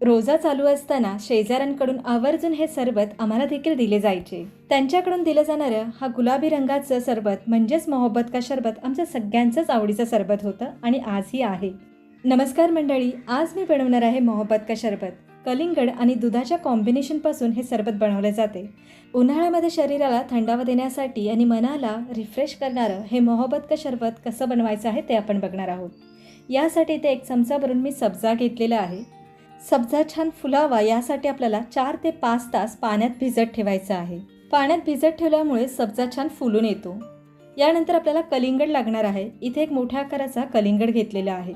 रोजा चालू असताना शेजाऱ्यांकडून आवर्जून हे सरबत आम्हाला देखील दिले जायचे. त्यांच्याकडून दिलं जाणारं हा गुलाबी रंगाचं सरबत म्हणजेच मोहब्बत का सरबत आमचं सगळ्यांचंच आवडीचं सरबत होतं आणि आजही आहे. नमस्कार मंडळी आज मी बनवणार आहे मोहब्बत का शरबत. कलिंगड आणि दुधाच्या कॉम्बिनेशनपासून हे सरबत बनवले जाते. उन्हाळ्यामध्ये शरीराला थंडावा देण्यासाठी आणि मनाला रिफ्रेश करणारं हे मोहब्बत का शरबत कसं बनवायचं आहे ते आपण बघणार आहोत. यासाठी ते एक चमचा भरून मी सब्जा घेतलेला आहे. सब्जा छान फुलावा यासाठी आपल्याला चार ते पाच तास पाण्यात भिजत ठेवायचं आहे. पाण्यात भिजत ठेवल्यामुळे सब्जा छान फुलून येतो. यानंतर आपल्याला कलिंगड लागणार आहे. इथे एक मोठ्या आकाराचा कलिंगड घेतलेला आहे.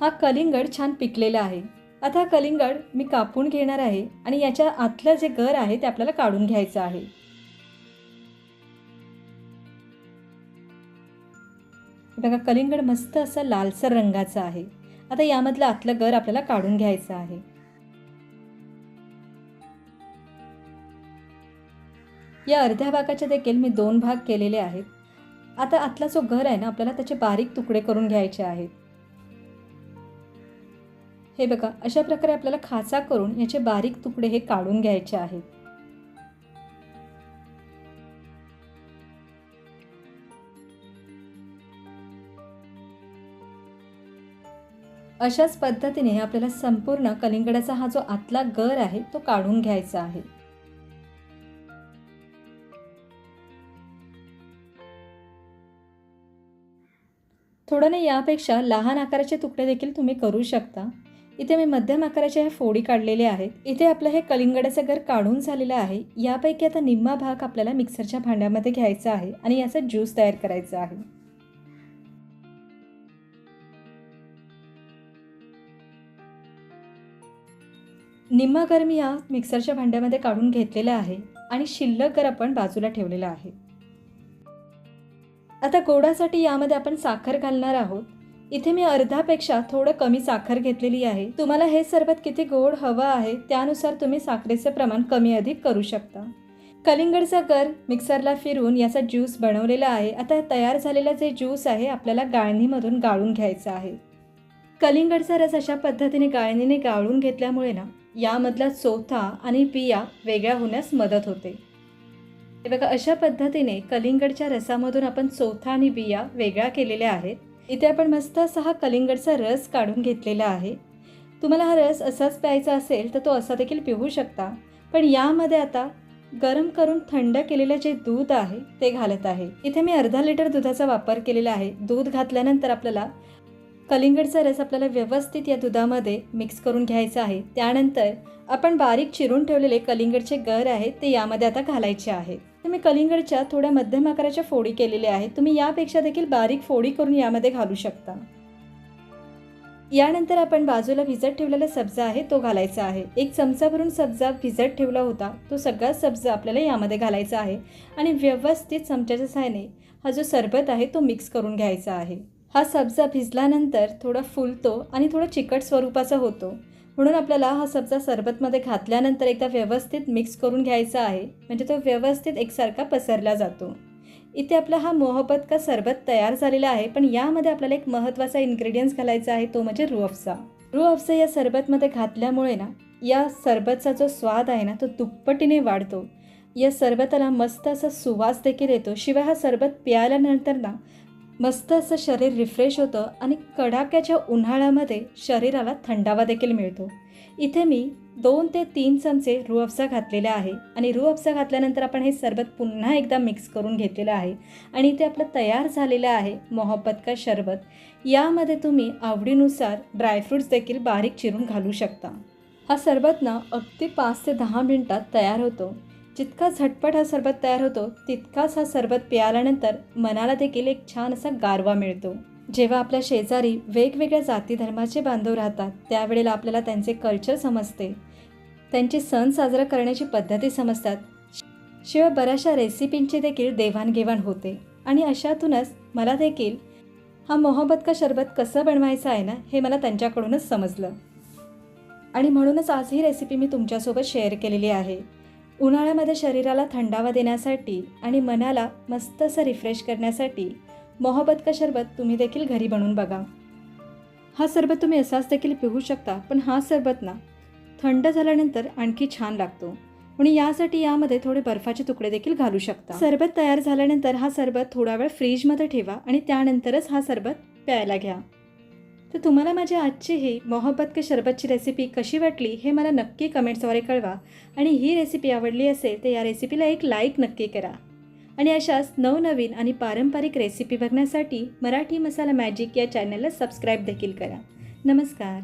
हा कलिंगड छान पिकलेला आहे. आता कलिंगड मी कापून घेणार आहे आणि याच्या आतलं जे गर आहे ते आपल्याला काढून घ्यायचं आहे. बघा कलिंगड मस्त असं लालसर रंगाचं आहे. आता यामधलं आतलं गर आपल्याला काढून घ्यायचं आहे. या अर्ध्या भागाचे देखील मी दोन भाग केलेले आहेत. आता आतला जो घर आहे ना आपल्याला त्याचे बारीक तुकडे करून घ्यायचे आहेत. हे बघा अशा प्रकारे आपल्याला खाचा करून याचे बारीक तुकडे हे काढून घ्यायचे आहेत. अशाच पद्धतीने आपल्याला संपूर्ण कलिंगडाचा हा जो आतला गर आहे तो काढून घ्यायचा आहे. थोडं नाही यापेक्षा लहान आकाराचे तुकडे देखील तुम्ही करू शकता. इथे मी मध्यम आकाराचे हे फोडी काढलेले आहेत. इथे आपलं हे कलिंगडाचं घर काढून झालेलं आहे. यापैकी आता निम्मा भाग आपल्याला मिक्सरच्या भांड्यामध्ये घ्यायचा आहे आणि याचा ज्यूस तयार करायचा आहे. निम्मा गर मी या मिक्सरच्या भांड्यामध्ये काढून घेतलेलं आहे आणि शिल्लक गर आपण बाजूला ठेवलेला आहे. आता गोडासाठी यामध्ये आपण साखर घालणार आहोत. इथे मी अर्धापेक्षा थोडं कमी साखर घेतलेली आहे. तुम्हाला हे सरबत किती गोड हवं आहे त्यानुसार तुम्ही साखरेचे प्रमाण कमी अधिक करू शकता. कलिंगडचा गर मिक्सरला फिरून याचा ज्यूस बनवलेला आहे. आता तयार झालेला जे ज्यूस आहे आपल्याला गाळणीमधून गाळून घ्यायचा आहे. कलिंगडचा रस अशा पद्धतीने गाळणीने गाळून घेतल्यामुळे ना यामधला चोथा आणि बिया वेगळ्या होण्यास मदत होते. हे बघा अशा पद्धतीने कलिंगडच्या रसामधून आपण चोथा आणि बिया वेगळ्या केलेल्या आहेत. इथे आपण मस्त असा हा कलिंगडचा रस काढून घेतलेला आहे. तुम्हाला हा रस असाच प्यायचा असेल तर तो असा देखील पिऊ शकता. पण यामध्ये आता गरम करून थंड केलेलं जे दूध आहे ते घालत आहे. इथे मी अर्धा लिटर दुधाचा वापर केलेला आहे. दूध घातल्यानंतर आपल्याला कलिंगडचा रस आपल्याला व्यवस्थित या दुधामध्ये मिक्स करून घ्यायचा आहे. त्यानंतर आपण बारीक चिरून ठेवलेले कलिंगडचे गर आहेत ते यामध्ये आता घालायचे आहेत मी कलिंगडच्या थोड्या मध्यम आकाराच्या फोडी केलेल्या आहेत. तुम्ही यापेक्षा देखील बारीक फोडी करून यामध्ये घालू शकता. यानंतर आपण बाजूला भिजत ठेवलेला सब्जा आहे तो घालायचा आहे. एक चमचा भरून सब्जा भिजत ठेवला होता तो सगळा सब्जा आपल्याला यामध्ये घालायचा आहे. आणि व्यवस्थित चमच्याच्या सहाय्याने हा जो सरबत आहे तो मिक्स करून घ्यायचा आहे. हा सब्जा भिजल्यानंतर थोडा फुलतो आणि थोडा चिकट स्वरूपाचा होतो. म्हणून आपल्याला हा सब्जा सरबतमध्ये घातल्यानंतर एकदा व्यवस्थित मिक्स करून घ्यायचा आहे. म्हणजे तो व्यवस्थित एकसारखा पसरला जातो. इथे आपला हा मोहब्बत का सरबत तयार झालेला आहे पण यामध्ये आपल्याला एक महत्त्वाचा इन्ग्रेडियंट्स घालायचा आहे तो म्हणजे रू अफसा. रू अफसा या सरबतमध्ये घातल्यामुळे ना या सरबतचा जो स्वाद आहे ना तो दुप्पटीने वाढतो. या सरबताला मस्त असा सुवास देखील येतो. शिवाय हा सरबत प्यायल्यानंतर ना मस्त असं शरीर रिफ्रेश होतं आणि कडाक्याच्या उन्हाळ्यामध्ये शरीराला थंडावा देखील मिळतो. इथे मी दोन ते तीन चमचे रू घातलेले घातलेला आहे आणि रू घातल्यानंतर आपण हे सरबत पुन्हा एकदा मिक्स करून घेतलेलं आहे आणि इथे आपलं तयार झालेलं आहे मोहब्बत का शरबत. यामध्ये तुम्ही आवडीनुसार ड्रायफ्रूट्स देखील बारीक चिरून घालू शकता. हा सरबत ना अगदी पाच ते दहा मिनटात तयार होतो. जितका झटपट हा सरबत तयार होतो तितकाच हा सरबत पियाल्यानंतर मनाला देखील एक छान असा गारवा मिळतो. जेव्हा आपल्या शेजारी वेगवेगळ्या जाती धर्माचे बांधव राहतात त्यावेळेला आपल्याला त्यांचे कल्चर समजते. त्यांचे सण साजरा करण्याची पद्धती समजतात. शिवाय बऱ्याचशा रेसिपींची देखील देवाणघेवाण होते. आणि अशातूनच मला देखील हा मोहब्बत का शरबत कसं बनवायचं आहे ना हे मला त्यांच्याकडूनच समजलं. आणि म्हणूनच आज ही रेसिपी मी तुमच्यासोबत शेअर केलेली आहे. उन्हाळ्यामध्ये शरीराला थंडावा देण्यासाठी आणि मनाला मस्त असं रिफ्रेश करण्यासाठी मोहब्बत का शरबत तुम्ही देखील घरी बनवून बघा. हा सरबत तुम्ही असाच देखील पिऊ शकता पण हा सरबत ना थंड झाल्यानंतर आणखी छान लागतो. आणि यासाठी यामध्ये थोडे बर्फाचे तुकडे देखील घालू शकता. सरबत तयार झाल्यानंतर हा सरबत थोडा वेळ फ्रीजमध्ये ठेवा आणि त्यानंतरच हा सरबत प्यायला घ्या. तर तुम्हाला माझ्या आजची ही मोहब्बत के शरबतची रेसिपी कशी वाटली हे मला नक्की कमेंट्सद्वारे कळवा. आणि ही रेसिपी आवडली असेल तर या रेसिपीला एक लाईक नक्की करा. आणि अशाच नवनवीन आणि पारंपरिक रेसिपी बघण्यासाठी मराठी मसाला मॅजिक या चॅनलला सबस्क्राईब देखील करा. नमस्कार.